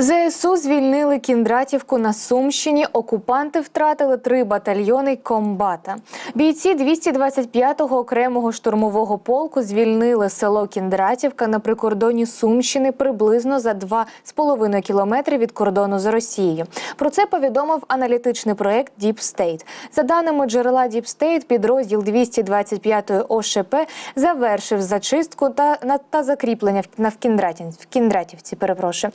ЗСУ звільнили Кіндратівку на Сумщині. Окупанти втратили три батальйони комбата. Бійці 225-го окремого штурмового полку звільнили село Кіндратівка на прикордоні Сумщини приблизно за 2,5 кілометри від кордону з Росією. Про це повідомив аналітичний проект Deep State. За даними джерела Deep State, підрозділ 225-ї ОШП завершив зачистку та, та закріплення в, в, Кіндратів, в Кіндратівці. Перепрошую.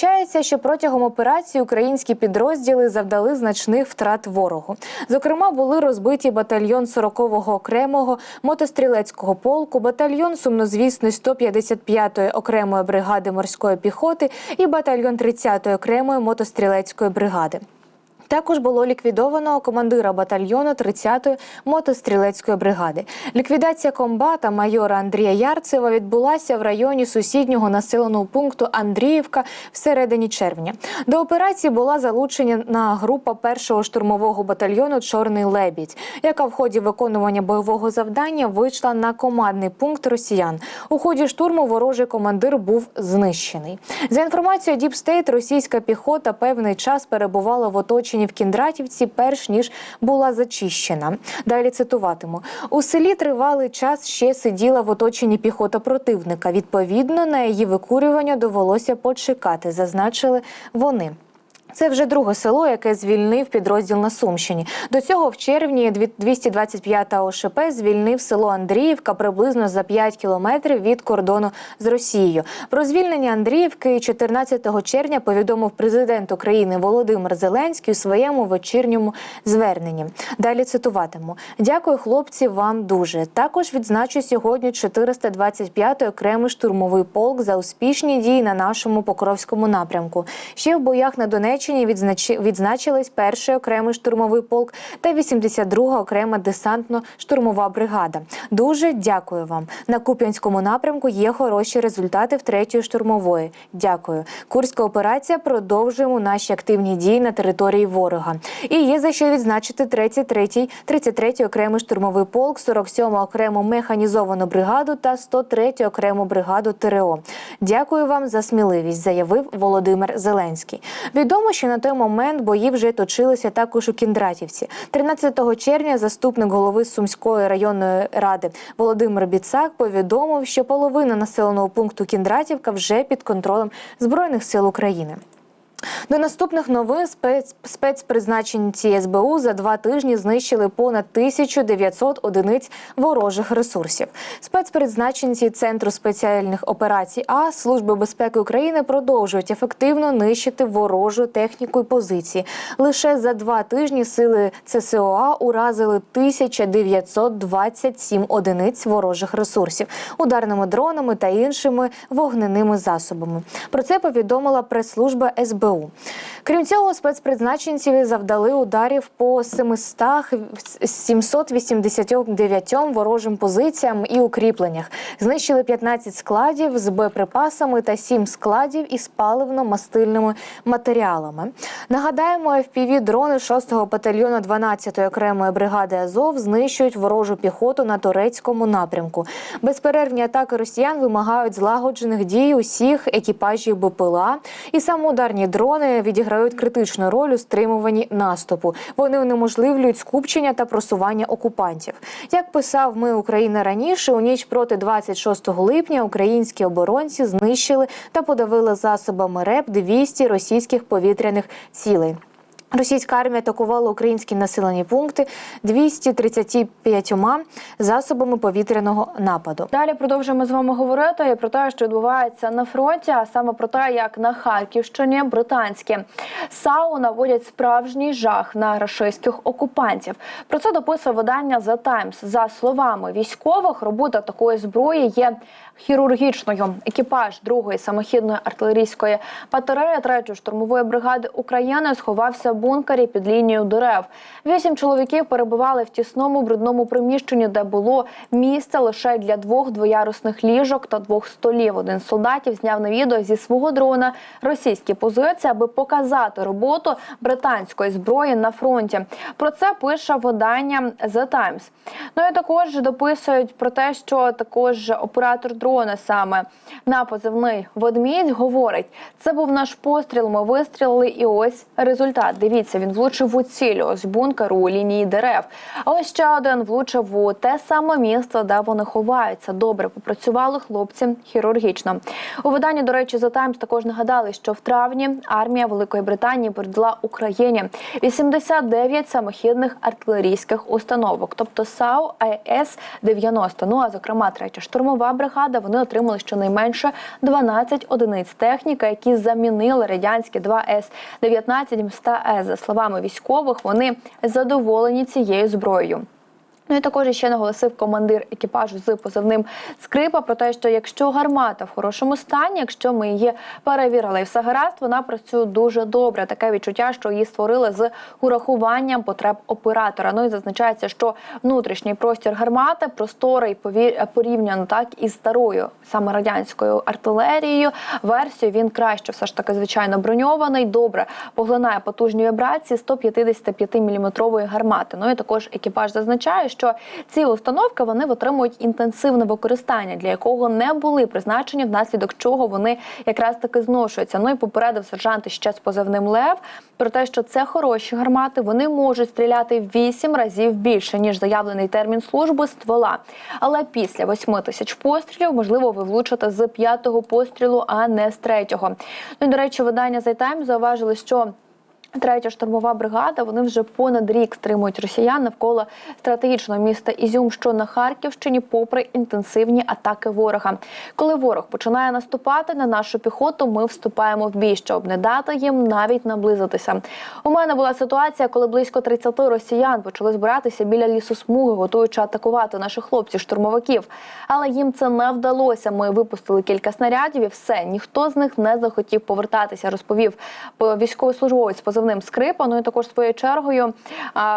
Зазначається, що протягом операції українські підрозділи завдали значних втрат ворогу. Зокрема, були розбиті батальйон 40-го окремого мотострілецького полку, батальйон сумнозвісної 155-ї окремої бригади морської піхоти і батальйон 30-ї окремої мотострілецької бригади. Також було ліквідовано командира батальйону 30-ї мотострілецької бригади. Ліквідація комбата майора Андрія Ярцева відбулася в районі сусіднього населеного пункту Андріївка всередині червня. До операції була залучена група першого штурмового батальйону Чорний лебідь, яка в ході виконування бойового завдання вийшла на командний пункт росіян. У ході штурму ворожий командир був знищений. За інформацією State, російська піхота певний час перебувала в оточенні в Кіндратівці, перш ніж була зачищена. Далі цитуватиму: у селі тривалий час ще сиділа в оточенні піхота противника. Відповідно, на її викурювання довелося почекати, зазначили вони. Це вже друге село, яке звільнив підрозділ на Сумщині. До цього в червні 225-та ОШП звільнив село Андріївка приблизно за 5 кілометрів від кордону з Росією. Про звільнення Андріївки 14 червня повідомив президент України Володимир Зеленський у своєму вечірньому зверненні. Далі цитуватиму: дякую, хлопці, вам дуже. Також відзначу сьогодні 425-й окремий штурмовий полк за успішні дії на нашому Покровському напрямку. Ще в боях на Донеччині відзначи- відзначились перший окремий штурмовий полк та 82-га окрема десантно-штурмова бригада. Дуже дякую вам. На Куп'янському напрямку є хороші результати в третьої штурмової. Дякую. Курська операція продовжуємо наші активні дії на території ворога. І є за що відзначити 33-й, 33-й окремий штурмовий полк, 47-му окрему механізовану бригаду та 103-ю окрему бригаду ТРО. Дякую вам за сміливість, заявив Володимир Зеленський. Відомо, що на той момент бої вже точилися також у Кіндратівці. 13 червня заступник голови Сумської районної ради Володимир Біцак повідомив, що половина населеного пункту Кіндратівка вже під контролем збройних сил України. До наступних новин спец... спецпризначенці СБУ за два тижні знищили понад 1900 одиниць ворожих ресурсів. Спецпризначенці Центру спеціальних операцій А Служби безпеки України продовжують ефективно нищити ворожу техніку і позиції. Лише за два тижні сили ЦСОА уразили 1927 одиниць ворожих ресурсів ударними дронами та іншими вогненими засобами. Про це повідомила прес-служба СБУ. Крім цього, спецпризначенці завдали ударів по 789 ворожим позиціям і укріпленнях. Знищили 15 складів з боєприпасами та 7 складів із паливно-мастильними матеріалами. Нагадаємо, fpv дрони 6-го батальйону 12-ї окремої бригади Азов знищують ворожу піхоту на турецькому напрямку. Безперервні атаки росіян вимагають злагоджених дій усіх екіпажів БПЛА, і самоударні дрони відіграють критичну роль у стримуванні наступу. Вони унеможливлюють скупчення та просування окупантів. Як писав ми Україна раніше, у ніч проти 26 липня українські оборонці знищили та подавили засобами РЕП 200 російських повітряних цілей. Російська армія атакувала українські населені пункти 235 засобами повітряного нападу. Далі продовжуємо з вами говорити про те, що відбувається на фронті, а саме про те, як на Харківщині британські САУ наводять справжній жах на рашистських окупантів. Про це дописує видання The Times. За словами військових, робота такої зброї є хірургічною. Екіпаж другої самохідної артилерійської батареї 3-ї штурмової бригади України сховався бункері під лінією дерев. Вісім чоловіків перебували в тісному брудному приміщенні, де було місце лише для двох двоярусних ліжок та двох столів. Один з солдатів зняв на відео зі свого дрона російські позиції, аби показати роботу британської зброї на фронті. Про це пише видання The Times. Ну і також дописують про те, що також оператор дрона саме на позивний ведмідь говорить: це був наш постріл. Ми вистрілили, і ось результат. Дивіться, він влучив у ціль, ось бункеру у лінії дерев. А ось ще один влучив у те саме місце, де вони ховаються. Добре попрацювали хлопці хірургічно. У виданні, до речі, The Times також нагадали, що в травні армія Великої Британії передала Україні 89 самохідних артилерійських установок, тобто САУ АЕС 90 Ну а зокрема, третя штурмова бригада. Вони отримали щонайменше 12 одиниць техніки, які замінили радянські 2 С 19 мста За словами військових, вони задоволені цією зброєю. Ну і також ще наголосив командир екіпажу з позивним скрипа про те, що якщо гармата в хорошому стані, якщо ми її перевірили і все гаразд, вона працює дуже добре. Таке відчуття, що її створили з урахуванням потреб оператора. Ну і зазначається, що внутрішній простір гармати просторий пові- порівняно так із старою саме радянською артилерією. Версією він краще, все ж таки, звичайно, броньований. Добре поглинає потужні вібрації 155 мм гармати. Ну і також екіпаж зазначає, що ці установки вони отримують інтенсивне використання, для якого не були призначені, внаслідок чого вони якраз таки зношуються. Ну і попередив сержант ще з позивним лев про те, що це хороші гармати. Вони можуть стріляти в 8 разів більше ніж заявлений термін служби ствола. Але після 8 тисяч пострілів можливо ви влучите з п'ятого пострілу, а не з третього. Ну і до речі, видання The Times зауважили, що Третя штурмова бригада. Вони вже понад рік стримують росіян навколо стратегічного міста Ізюм, що на Харківщині, попри інтенсивні атаки ворога. Коли ворог починає наступати на нашу піхоту, ми вступаємо в бій, щоб не дати їм навіть наблизитися. У мене була ситуація, коли близько 30 росіян почали збиратися біля лісосмуги, готуючи атакувати наших хлопців-штурмовиків. Але їм це не вдалося. Ми випустили кілька снарядів, і все ніхто з них не захотів повертатися. Розповів військовослужбовець позивним скрипа. Ну і також своєю чергою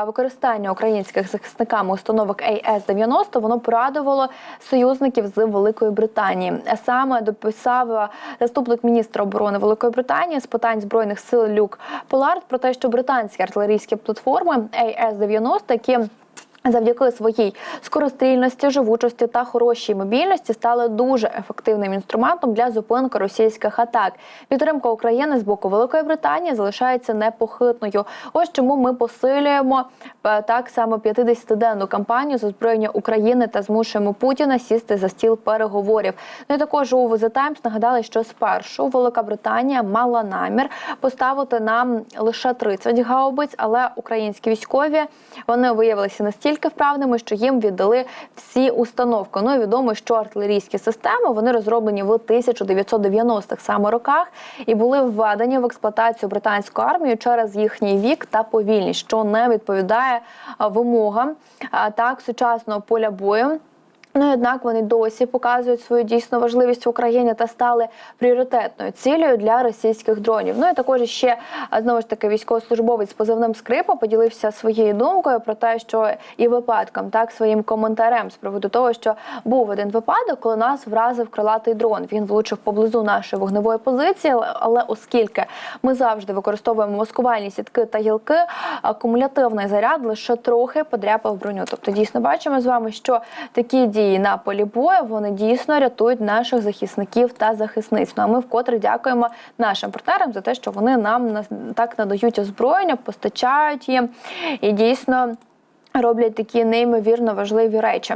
використання українських захисниками установок АС-90 воно порадувало союзників з Великої Британії. Саме дописав заступник міністра оборони Великої Британії з питань збройних сил Люк Полард про те, що британські артилерійські платформи АС-90, які Завдяки своїй скорострільності, живучості та хорошій мобільності стали дуже ефективним інструментом для зупинки російських атак. Підтримка України з боку Великої Британії залишається непохитною. Ось чому ми посилюємо е, так само 50-денну кампанію з озброєння України та змушуємо Путіна сісти за стіл переговорів. Ну і також у The Times нагадали, що спершу Велика Британія мала намір поставити нам лише 30 гаубиць, але українські військові вони виявилися настільки вправними, що їм віддали всі установки. Ну і відомо, що артилерійські системи вони розроблені в 1990-х саме роках і були введені в експлуатацію британською армією через їхній вік та повільність, що не відповідає вимогам так сучасного поля бою. Ну, однак вони досі показують свою дійсно важливість в Україні та стали пріоритетною цілею для російських дронів. Ну і також ще знову ж таки військовослужбовець з позивним скрипа поділився своєю думкою про те, що і випадком, так своїм коментарем з приводу того, що був один випадок, коли нас вразив крилатий дрон. Він влучив поблизу нашої вогневої позиції, але оскільки ми завжди використовуємо маскувальні сітки та гілки, акумулятивний заряд лише трохи подряпав броню. Тобто, дійсно бачимо з вами, що такі дії на полі бою вони дійсно рятують наших захисників та захисниць. Ну а ми вкотре дякуємо нашим партнерам за те, що вони нам на- так надають озброєння, постачають їм і дійсно роблять такі неймовірно важливі речі.